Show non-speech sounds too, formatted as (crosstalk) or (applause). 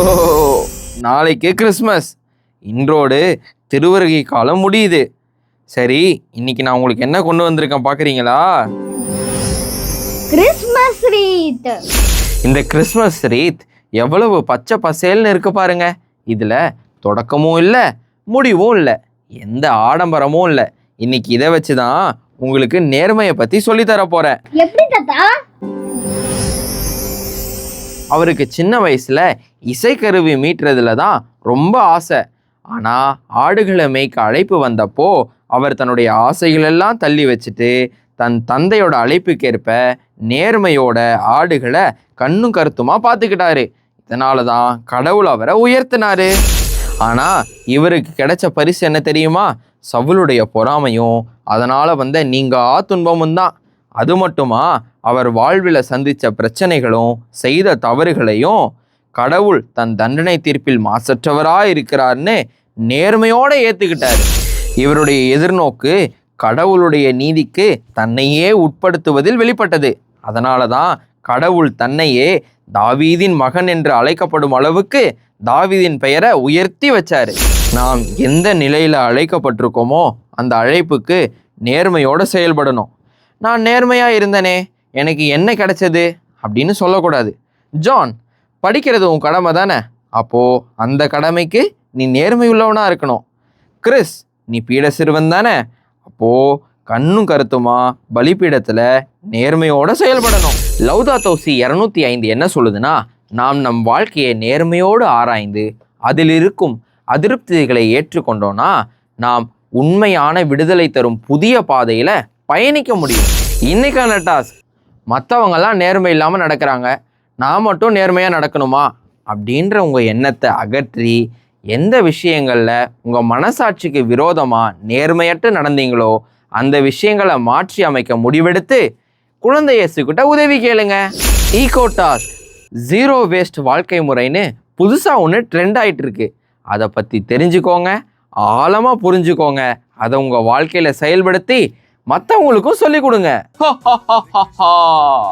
ஓ நாளைக்கு கிறிஸ்மஸ். இன்றோடு திருவருகை காலம் முடியுது. சரி இன்னைக்கு நான் உங்களுக்கு என்ன கொண்டு வந்திருக்கேன் பார்க்குறீங்களா கிறிஸ்மஸ் ரீத் இந்த கிறிஸ்மஸ் ரீத் எவ்வளவு பச்சை பசேல்னு இருக்கு பாருங்க. இதில் தொடக்கமும் இல்லை முடிவும் இல்லை எந்த ஆடம்பரமும் இல்லை. இன்னைக்கு இதை வச்சு தான் உங்களுக்கு நேர்மையை பற்றி சொல்லித்தர போகிறேன் எப்படி தாத்தா? அவருக்கு சின்ன வயசில் இசைக்கருவி மீட்டுறதுல தான் ரொம்ப ஆசை. ஆனால் ஆடுகளை மேய்க்க அழைப்பு வந்தப்போ அவர் தன்னுடைய ஆசைகளெல்லாம் தள்ளி வச்சுட்டு தன் தந்தையோட அழைப்புக்கேற்ப நேர்மையோட ஆடுகளை கண்ணும் கருத்துமாக பார்த்துக்கிட்டாரு. இதனால தான் கடவுள் அவரை உயர்த்தினாரு. ஆனால் இவருக்கு கிடைச்ச பரிசு என்ன தெரியுமா? சவுளுடைய பொறாமையும் அதனால் வந்த நீங்கா துன்பமும் தான். அது மட்டுமா? அவர் வாழ்வில் சந்தித்த பிரச்சனைகளும் செய்த தவறுகளையும் கடவுள் தன் தண்டனை தீர்ப்பில் மாசற்றவராக இருக்கிறார்னு நேர்மையோடு ஏற்றுக்கிட்டார் இவருடைய எதிர்நோக்கு கடவுளுடைய நீதிக்கு தன்னையே உட்படுத்துவதில் வெளிப்பட்டது. அதனால தான் கடவுள் தன்னையே தாவீதின் மகன் என்று அழைக்கப்படும் அளவுக்கு தாவீதின் பெயரை உயர்த்தி வச்சார். நாம் எந்த நிலையில் அழைக்கப்பட்டிருக்கோமோ அந்த அழைப்புக்கு நேர்மையோடு செயல்படணும். நான் நேர்மையாக இருந்தனே எனக்கு என்ன கிடைச்சது? அப்படின்னு சொல்லக்கூடாது. ஜான் படிக்கிறது உன் கடமை தானே? அப்போது அந்த கடமைக்கு நீ நேர்மை உள்ளவனாக இருக்கணும். கிறிஸ் நீ பீட சிறுவன் தானே? அப்போது கண்ணும் கருத்துமா பலிப்பீடத்தில் நேர்மையோடு செயல்படணும். லவ்தா தௌசி இரநூத்தி ஐந்து என்ன சொல்லுதுன்னா நாம் நம் வாழ்க்கையை நேர்மையோடு ஆராய்ந்து அதில் இருக்கும் அதிருப்திகளை ஏற்றுக்கொண்டோன்னா நாம் உண்மையான விடுதலை தரும் புதிய பாதையில் பயணிக்க முடியும். இன்னைக்கான டாஸ்க் மற்றவங்கெல்லாம் நேர்மை இல்லாமல் நடக்கிறாங்க. நான் மட்டும் நேர்மையாக நடக்கணுமா? அப்படின்ற உங்கள் எண்ணத்தை அகற்றி எந்த விஷயங்களில் உங்கள் மனசாட்சிக்கு விரோதமாக நேர்மையற்று நடந்தீங்களோ அந்த விஷயங்களை மாற்றி அமைக்க முடிவெடுத்து குழந்தை இயேசுக்கிட்ட உதவி கேளுங்க. ஈகோ டாஸ்க் ஜீரோ வேஸ்ட் வாழ்க்கை முறைன்னு புதுசாக ஒன்று ட்ரெண்ட் ஆகிட்டு இருக்கு. அதை பற்றி தெரிஞ்சுக்கோங்க ஆழமாக புரிஞ்சுக்கோங்க. அதை உங்கள் வாழ்க்கையில் செயல்படுத்தி மற்றவங்களுக்கும் சொல்லிக் கொடுங்க. (laughs)